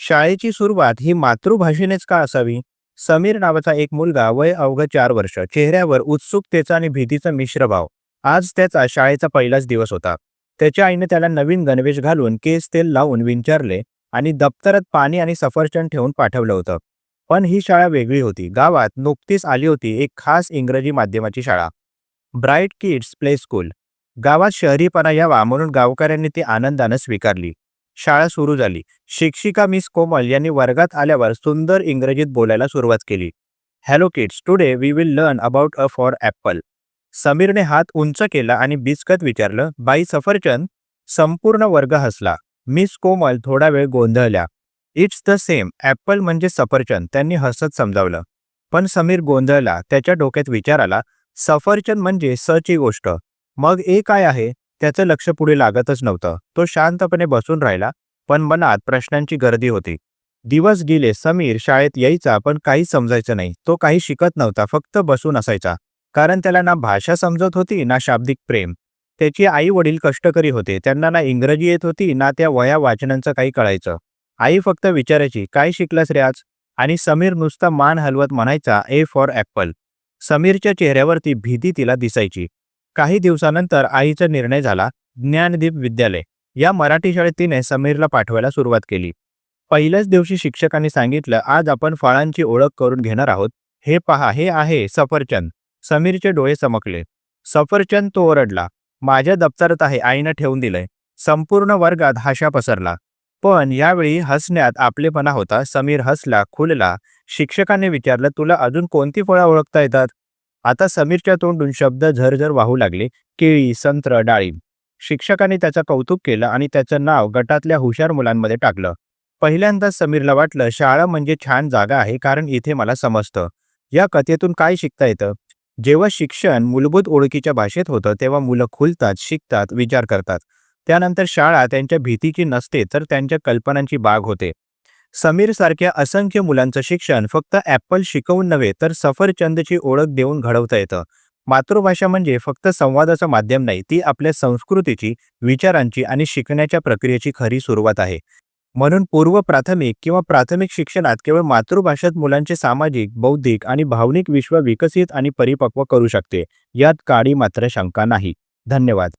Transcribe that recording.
शाळेची सुरुवात ही मातृभाषेनेच का असावी? समीर नावाचा एक मुलगा वय अवघ चार वर्ष चेहऱ्यावर उत्सुकतेचा आणि भीतीचा मिश्र भाव. आज त्याचा शाळेचा पहिलाच दिवस होता. त्याच्या आईने त्याला नवीन गणवेश घालून केस तेल लावून विंचारले आणि दप्तरात पाणी आणि सफरचंद ठेवून पाठवलं होतं. पण ही शाळा वेगळी होती. गावात नुकतीच आली होती एक खास इंग्रजी माध्यमाची शाळा. Bright kids play school. गावात शहरीपणा यावा म्हणून गावकऱ्यांनी ती आनंदानं स्वीकारली. शाळा सुरू झाली. शिक्षिका मिस कोमल यांनी वर्गात आल्यावर सुंदर इंग्रजीत बोलायला सुरुवात केली. Hello kids today we will learn about A for apple समीरने हात उंच केला आणि बिचकत विचारलं बाई सफरचंद. संपूर्ण वर्ग हसला. मिस कोमल थोडा वेळ गोंधळल्या. इट्स द सेम ॲपल म्हणजे सफरचंद. त्यांनी हसत समजावलं. पण समीर गोंधळला. त्याच्या डोक्यात विचार आला सफरचंद म्हणजे सची गोष्ट. मग ए काय आहे? त्याचं लक्ष पुढे लागतच नव्हतं. तो शांतपणे बसून राहिला पण मनात प्रश्नांची गर्दी होती. दिवस गेले समीर शाळेत यायचा पण काही समजायचं नाही. तो काही शिकत नव्हता फक्त बसून असायचा. कारण त्याला ना भाषा समजत होती ना शाब्दिक प्रेम. त्याची आई वडील कष्टकरी होते त्यांना ना इंग्रजी येत होती ना त्या वया वाचनांचं काही कळायचं. आई फक्त विचारायची काय शिकलास रे आज? आणि समीर नुसता मान हलवत म्हणायचा ए फॉर ॲपल समीरच्या चेहऱ्यावरती भीती तिला दिसायची. काही दिवसानंतर आईचा निर्णय झाला ज्ञानदीप विद्यालय. या मराठी शाळेत तिने समीरला पाठवायला सुरुवात केली. पहिल्याच दिवशी शिक्षकांनी सांगितलं आज आपण फळांची ओळख करून घेणार आहोत. हे पहा हे आहे सफरचंद. समीरचे डोळे चमकले. सफरचंद तो ओरडला माझ्या दप्तरात आहे आईनं ठेवून दिलंय. संपूर्ण वर्गात हाशा पसरला. पण यावेळी हसण्यात आपलेपणा होता. समीर हसला खुलला. शिक्षकांनी विचारलं तुला अजून कोणती फळं ओळखता येतात? आता समीरच्या तोंडून शब्द झरझर वाहू लागले. केळी संत्र डाळिंब शिक्षकांनी त्याचं कौतुक केलं आणि त्याचं नाव गटातल्या हुशार मुलांमध्ये टाकलं. पहिल्यांदाच समीरला वाटलं शाळा म्हणजे छान जागा आहे कारण इथे मला समजतं. या कथेतून काय शिकता येतं? जेव्हा शिक्षण मूलभूत ओळखीच्या भाषेत होतं तेव्हा मुलं खुलतात शिकतात विचार करतात. त्यानंतर शाळा त्यांच्या भीतीची नसते तर त्यांच्या कल्पनांची बाग होते. समीर सारख्या असंख्य मुलांचं शिक्षण फक्त ॲपल शिकवून नव्हे तर सफरचंदची ओळख देऊन घडवता येतं. मातृभाषा म्हणजे फक्त संवादाचं माध्यम नाही ती आपल्या संस्कृतीची विचारांची आणि शिकण्याच्या प्रक्रियेची खरी सुरुवात आहे. म्हणून पूर्व प्राथमिक किंवा प्राथमिक शिक्षणात केवळ मातृभाषेत मुलांचे सामाजिक बौद्धिक आणि भावनिक विश्व विकसित आणि परिपक्व करू शकते. यात काळी मात्र शंका नाही. धन्यवाद.